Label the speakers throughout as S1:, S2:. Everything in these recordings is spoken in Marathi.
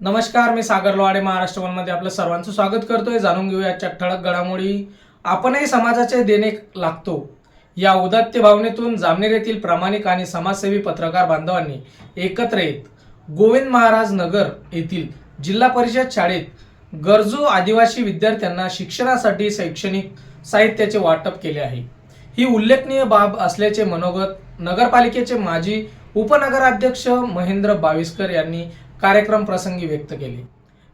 S1: नमस्कार मी सागर लोहाडे महाराष्ट्र वनमध्ये आपलं सर्वांचं स्वागत करतोय. जाणून घेऊया आजच्या ठळक घडामोडी. आपणही समाजाचे देणे लागतो. या उदात्त भावनेतून जामनेर येथील प्रामाणिक आणि समाजसेवी पत्रकार बांधवांनी एकत्र येत गोविंद महाराज नगर येथील जिल्हा परिषद शाळेत गरजू आदिवासी विद्यार्थ्यांना शिक्षणासाठी शैक्षणिक साहित्याचे वाटप केले आहे. ही उल्लेखनीय बाब असल्याचे मनोगत नगरपालिकेचे माजी उपनगराध्यक्ष महेंद्र बाविस्कर यांनी कार्यक्रम प्रसंगी व्यक्त केले.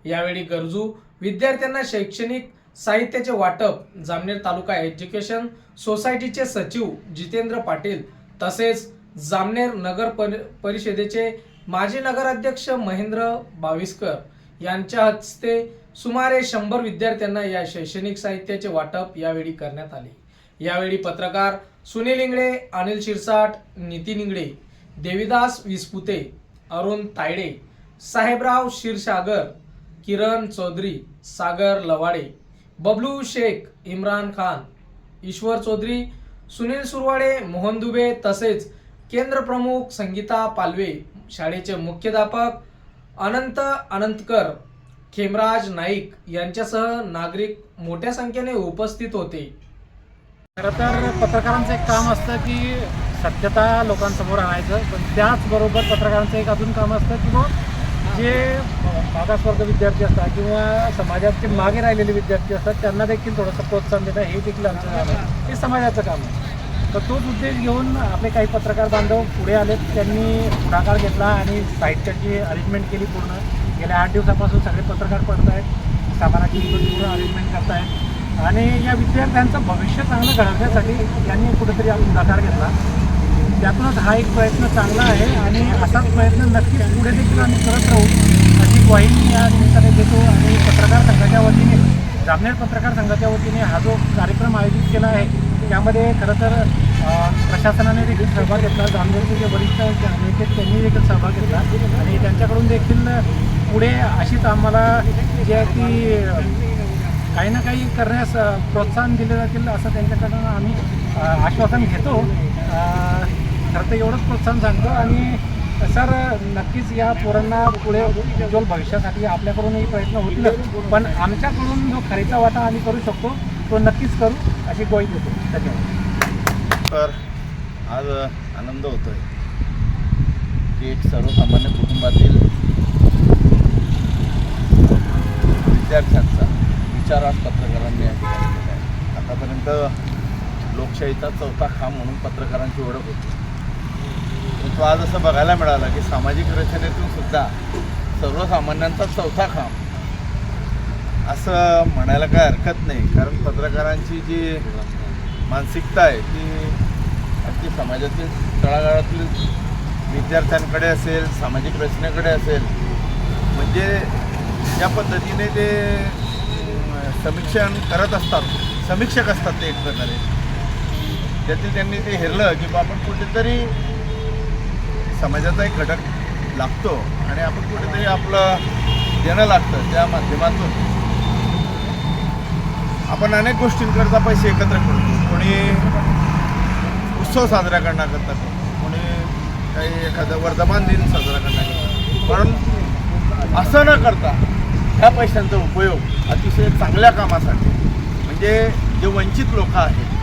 S1: यावेळी गरजू विद्यार्थ्यांना शैक्षणिक साहित्याचे वाटप जामनेर तालुका एज्युकेशन सोसायटीचे सचिव जितेंद्र पाटील तसेच जामनेर नगर परि- परिषदेचे माजी नगराध्यक्ष महेंद्र बाविस्कर यांच्या हस्ते सुमारे शंभर विद्यार्थ्यांना या शैक्षणिक साहित्याचे वाटप यावेळी करण्यात आले. यावेळी पत्रकार सुनील इंगळे अनिल शिरसाट नितीन इंगळे देविदास विस्पुते अरुण तायडे साहेबराव क्षीरसागर किरण चौधरी सागर लवाडे बबलू शेख इम्रान खान ईश्वर चौधरी सुनील सुरवाडे मोहन दुबे तसेच केंद्र प्रमुख संगीता पालवे शाळेचे मुख्याध्यापक अनंत अनंतकर खेमराज नाईक यांच्यासह नागरिक मोठ्या संख्येने उपस्थित होते.
S2: खरं तर पत्रकारांचं एक काम असतं की सत्यता लोकांसमोर आणायचं पण त्याचबरोबर पत्रकारांचं एक अजून काम असतं की मग जे मागासवर्ग विद्यार्थी असतात किंवा समाजाचे मागे राहिलेले विद्यार्थी असतात त्यांना देखील थोडंसं प्रोत्साहन देणं हे देखील आमचं काम आहे. हे समाजाचं काम आहे. तर तोच उद्देश घेऊन आपले काही पत्रकार बांधव पुढे आलेत. त्यांनी पुढाकार घेतला आणि साहित्याची अरेंजमेंट केली पूर्ण. गेल्या आठ दिवसापासून सगळे पत्रकार पडत आहेत. सामानाची पूर्ण अरेंजमेंट करतायत आणि या विद्यार्थ्यांचं भविष्य चांगलं घडवण्यासाठी यांनी कुठेतरी आपण पुढाकार घेतला. त्यातूनच हा एक प्रयत्न चांगला आहे आणि असाच प्रयत्न नक्कीच पुढे देखील आम्ही करत राहू. अशी ग्वाही मी या निमित्ताने देतो आणि पत्रकार संघाच्या वतीने जामनेर पत्रकार संघाच्या वतीने हा जो कार्यक्रम आयोजित केला आहे त्यामध्ये खरं तर प्रशासनाने देखील सहभाग घेतला. जामनेरचे जे वरिष्ठ नेते त्यांनी देखील सहभाग घेतला. आणि त्यांच्याकडून देखील पुढे अशीच आम्हाला जे आहे ती काही ना काही करण्यास प्रोत्साहन दिले जातील असं त्यांच्याकडून आम्ही आश्वासन घेतो. आता तर एवढंच प्रोत्साहन सांगतो आणि सर नक्कीच या पोरांना पुढे उज्ज्वल भविष्यासाठी आपल्याकडूनही प्रयत्न होतील पण आमच्याकडून जो खरेचा वाटा आम्ही करू शकतो तो नक्कीच करू अशी ग्वाही देतो. धन्यवाद.
S3: तर आज आनंद होतोय की एक सर्वसामान्य कुटुंबातील विद्यार्थ्यांचा विचार आज पत्रकारांनी आतापर्यंत लोकशाहीचा चौथा खांब म्हणून पत्रकारांची ओळख होती. म्हणजे परंतु आज असं बघायला मिळालं की सामाजिक रचनेतून सुद्धा सर्वसामान्यांचा चौथा खांब. असं म्हणायला काय हरकत नाही. कारण पत्रकारांची जी मानसिकता आहे ती अगदी समाजातील तळागाळातील विद्यार्थ्यांकडे असेल सामाजिक रचनेकडे असेल म्हणजे ज्या पद्धतीने ते समीक्षण करत असतात समीक्षक असतात ते एक प्रकारे. त्यातील त्यांनी ते हेरलं की आपण कुठेतरी समाजाचा एक घटक लागतो आणि आपण कुठेतरी आपलं देणं लागतं त्या माध्यमातून. आपण अनेक गोष्टींकरता पैसे एकत्र करतो. कोणी उत्सव साजरा करण्याकरता करतो कोणी काही एखादं वर्धमान दिन साजरा करण्याकरता पण असं न करता ह्या पैशांचा उपयोग अतिशय चांगल्या कामासाठी म्हणजे जे वंचित लोक आहेत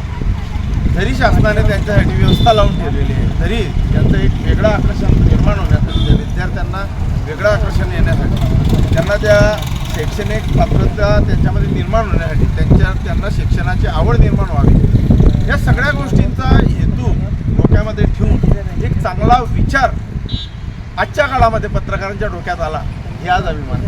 S3: तरी शासनाने त्यांच्यासाठी व्यवस्था लावून ठेवलेली आहे. तरी त्यांचं एक वेगळं आकर्षण निर्माण होण्यासाठी त्या विद्यार्थ्यांना वेगळं आकर्षण येण्यासाठी त्यांना त्या शैक्षणिक पात्रता त्यांच्यामध्ये निर्माण होण्यासाठी त्यांच्या त्यांना शिक्षणाची आवड निर्माण व्हावी. या सगळ्या गोष्टींचा हेतू डोक्यामध्ये ठेवून एक चांगला विचार आजच्या काळामध्ये पत्रकारांच्या डोक्यात आला हे आज अभिमान